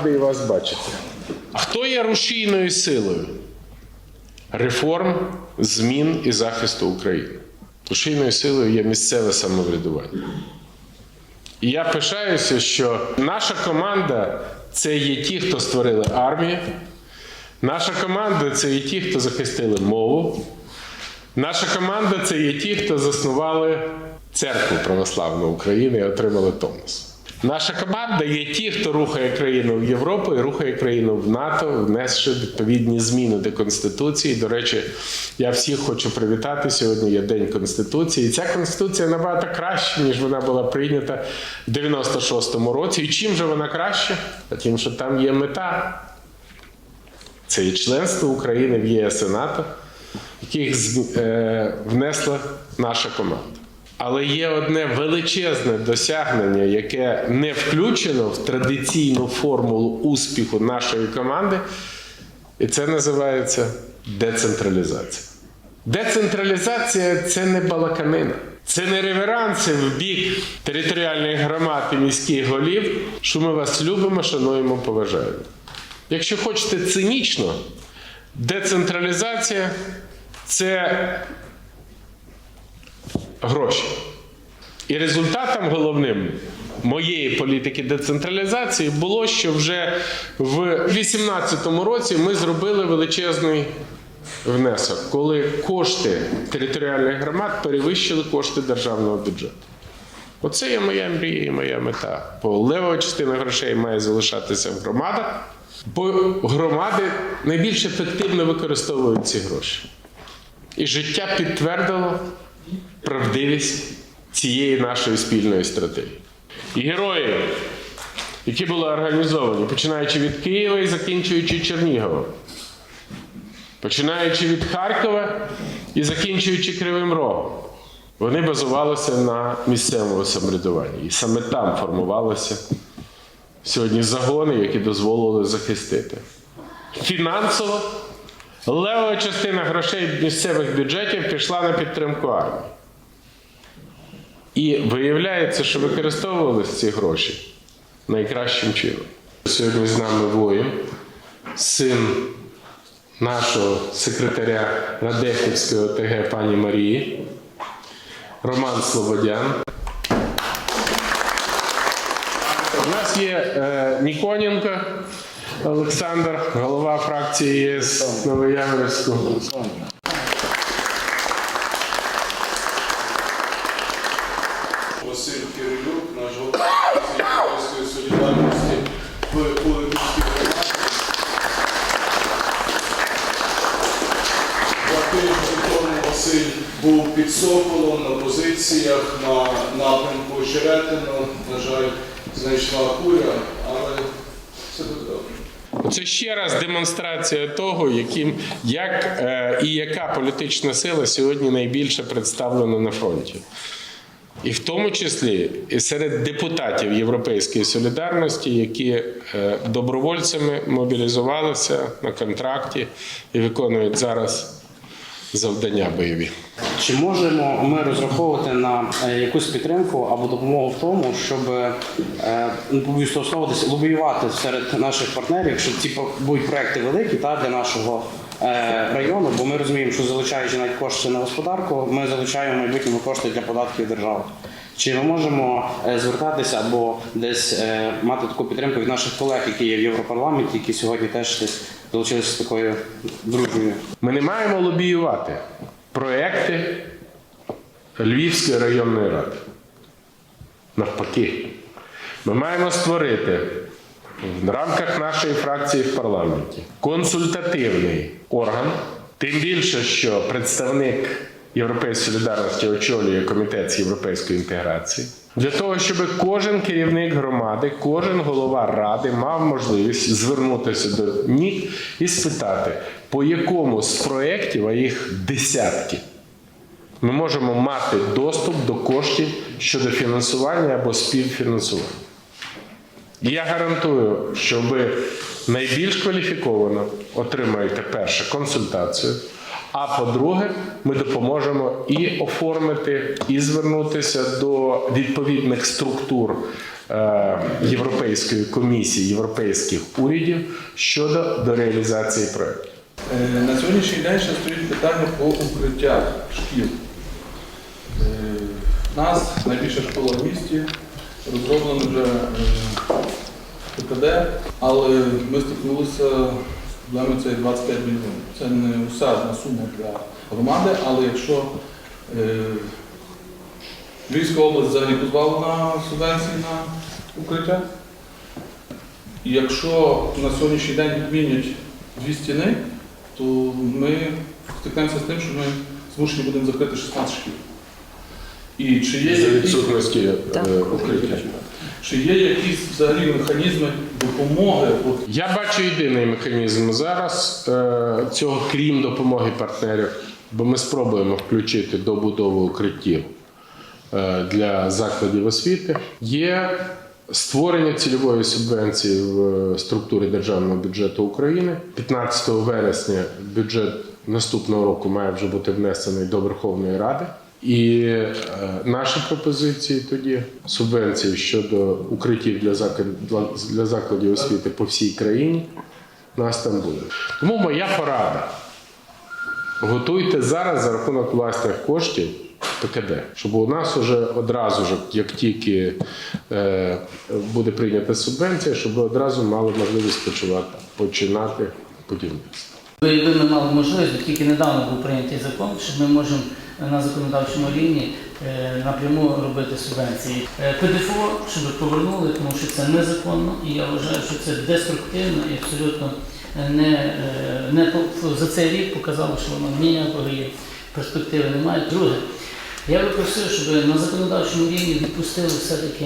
радий вас бачити. Хто є рушійною силою реформ, змін і захисту України? Рушійною силою є місцеве самоврядування. І я пишаюся, що наша команда це є ті, хто створили армію. Наша команда це є ті, хто захистили мову. Наша команда це є ті, хто заснували церкву православну України і отримали Томос. Наша команда є ті, хто рухає країну в Європу і рухає країну в НАТО, внесши відповідні зміни до Конституції. До речі, я всіх хочу привітати. Сьогодні є День Конституції. Ця Конституція набагато краща, ніж вона була прийнята в 96-му році. І чим же вона краща? А Тим, що там є мета. Це і членство України в ЄС і НАТО, яких е, внесла наша команда. Але є одне величезне досягнення, яке не включено в традиційну формулу успіху нашої команди, і це називається децентралізація. Децентралізація це не балаканина. Це не реверанси в бік територіальних громад і міських голів, що ми вас любимо, шануємо, поважаємо. Якщо хочете цинічно, децентралізація це гроші. І результатом головним моєї політики децентралізації було, що вже в 2018 році ми зробили величезний внесок, коли кошти територіальних громад перевищили кошти державного бюджету. Оце є моя мрія і моя мета. Бо лева частина грошей має залишатися в громадах, бо громади найбільш ефективно використовують ці гроші. І життя підтвердило правдивість цієї нашої спільної стратегії. І герої, які були організовані, починаючи від Києва і закінчуючи Черніговом, починаючи від Харкова і закінчуючи Кривим Рогом, вони базувалися на місцевому самоврядуванні. І саме там формувалися сьогодні загони, які дозволили захистити. Фінансово левова частина грошей місцевих бюджетів пішла на підтримку армії. І виявляється, що використовувалися ці гроші найкращим чином. Сьогодні з нами воїн, син нашого секретаря Радехівської ОТГ пані Марії, Роман Слободян. У нас є е, Ніконенко Олександр, голова фракції ЄС Новояворівського. Був під Соколом на позиціях на напрямку Черетино. На жаль, знайшла куля, але все буде добре. Це ще раз демонстрація того, яким як е, і яка політична сила сьогодні найбільше представлена на фронті. І в тому числі і серед депутатів Європейської солідарності, які е, добровольцями мобілізувалися на контракті і виконують зараз завдання бойові. Чи можемо ми розраховувати на е, якусь підтримку або допомогу в тому, щоб е, того слова, десь лобіювати серед наших партнерів, щоб ці будуть проекти великі та для нашого е, району? Бо ми розуміємо, що залучаючи навіть кошти на господарку, ми залучаємо майбутньому кошти для податків держави. Чи ми можемо е, звертатися або десь е, мати таку підтримку від наших колег, які є в Європарламенті, які сьогодні теж десь долучилися такою дружньою? Ми не маємо лобіювати проекти Львівської районної ради. Навпаки, ми маємо створити в рамках нашої фракції в парламенті консультативний орган, тим більше, що представник Європейської солідарності очолює комітет з європейської інтеграції. Для того, щоб кожен керівник громади, кожен голова ради мав можливість звернутися до них і спитати, по якому з проєктів, а їх десятки, ми можемо мати доступ до коштів щодо фінансування або співфінансування. І я гарантую, що ви найбільш кваліфіковано отримаєте перше консультацію. А по-друге, ми допоможемо і оформити, і звернутися до відповідних структур е, Європейської комісії європейських урядів щодо до реалізації проекту. Е, На сьогоднішній день ще стоїть питання по укриттях шкіл. Е, У нас найбільша школа в місті, розроблено вже е, ПКД, але ми стикнулися з проблемою це 25 мільйонів. Це не усадна сума для громади, але якщо е, Львівська область взагалі позбавлена субвенції на укриття, і якщо на сьогоднішній день відмінять дві стіни, то ми стикнемося з тим, що ми змушені будемо закрити 16 шкіл. І чи є, якісь, відсутності е, укриття. чи є якісь взагалі механізми допомоги? Я бачу єдиний механізм зараз е, цього, крім допомоги партнерів, бо ми спробуємо включити добудову укриттів е, для закладів освіти. Є створення цільової субвенції в е, структурі державного бюджету України. 15 вересня бюджет наступного року має вже бути внесений до Верховної Ради. І е, наші пропозиції тоді субвенції щодо укриттів для закладів, для, для закладів освіти по всій країні нас там буде. Тому моя порада. Готуйте зараз за рахунок власних коштів ПКД, щоб у нас уже одразу ж, як тільки е, буде прийнята субвенція, щоб ви одразу мали можливість почувати, починати будівництво. Ви ми мали можливість, тільки недавно був прийнятий закон, що ми можемо на законодавчому рівні е, напряму робити субвенції. Е, ПДФО, щоб повернули, тому що це незаконно, і я вважаю, що це деструктивно і абсолютно не, не за цей рік показало, що воно ніякої перспективи немає. Друге, я би просив, щоб на законодавчому рівні відпустили все-таки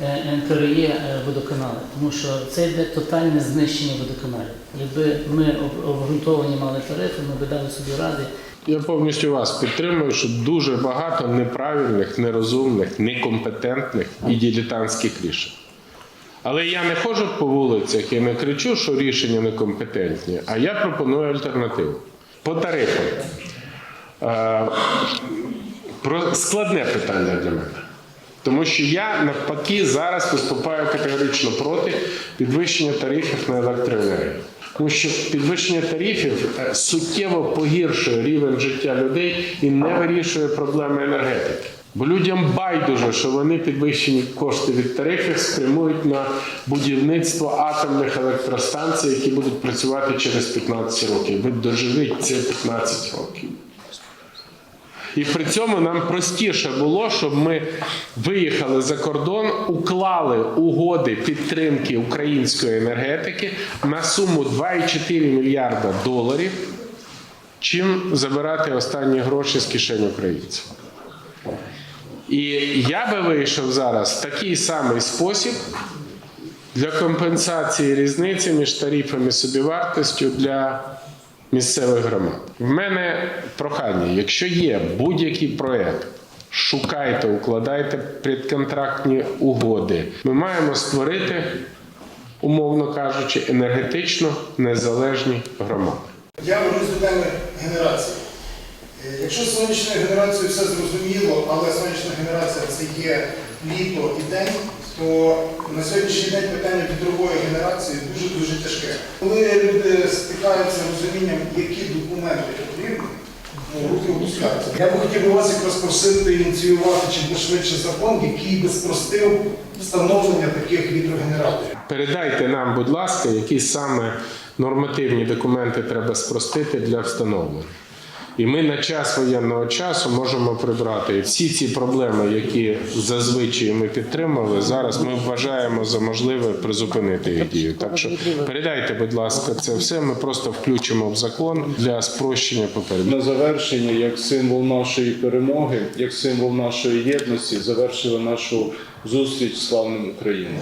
е, НКРЄ е, водоканали, тому що це йде тотальне знищення водоканалів. Якби ми обґрунтовані мали тарифи, ми б дали собі ради. Я повністю вас підтримую, що дуже багато неправильних, нерозумних, некомпетентних і дилетантських рішень. Але я не ходжу по вулицях і не кричу, що рішення некомпетентні, а я пропоную альтернативу. По тарифам. Про складне питання для мене. Тому що я навпаки зараз виступаю категорично проти підвищення тарифів на електроенергію. Тому що підвищення тарифів е, суттєво погіршує рівень життя людей і не вирішує проблеми енергетики. Бо людям байдуже, що вони підвищені кошти від тарифів спрямують на будівництво атомних електростанцій, які будуть працювати через 15 років. Ви доживіть це 15 років. І при цьому нам простіше було, щоб ми виїхали за кордон, уклали угоди підтримки української енергетики на суму 2,4 мільярда доларів, чим забирати останні гроші з кишень українців. І я би вийшов зараз в такий самий спосіб для компенсації різниці між тарифами собівартістю для місцевих громад. В мене прохання, якщо є будь-який проєкт, шукайте, укладайте предконтрактні угоди. Ми маємо створити, умовно кажучи, енергетично незалежні громади. Я вернусь до теми генерації. Е, Якщо з сонячною генерацією все зрозуміло, але сонячна генерація це є літо і день, то на сьогоднішній день питання вітрової генерації дуже-дуже тяжке. Коли люди стикаються розумінням, які документи потрібні, ну, руки опускаються. Я би хотів би вас якраз просити ініціювати чим швидше закон, який би спростив встановлення таких вітрогенераторів. Передайте нам, будь ласка, які саме нормативні документи треба спростити для встановлення. І ми на час воєнного часу можемо прибрати всі ці проблеми, які зазвичай ми підтримали. Зараз ми вважаємо за можливе призупинити їх дію. Так що передайте, будь ласка, це все. Ми просто включимо в закон для спрощення попереду. На завершення, як символ нашої перемоги, як символ нашої єдності, завершили нашу зустріч з славним Україною.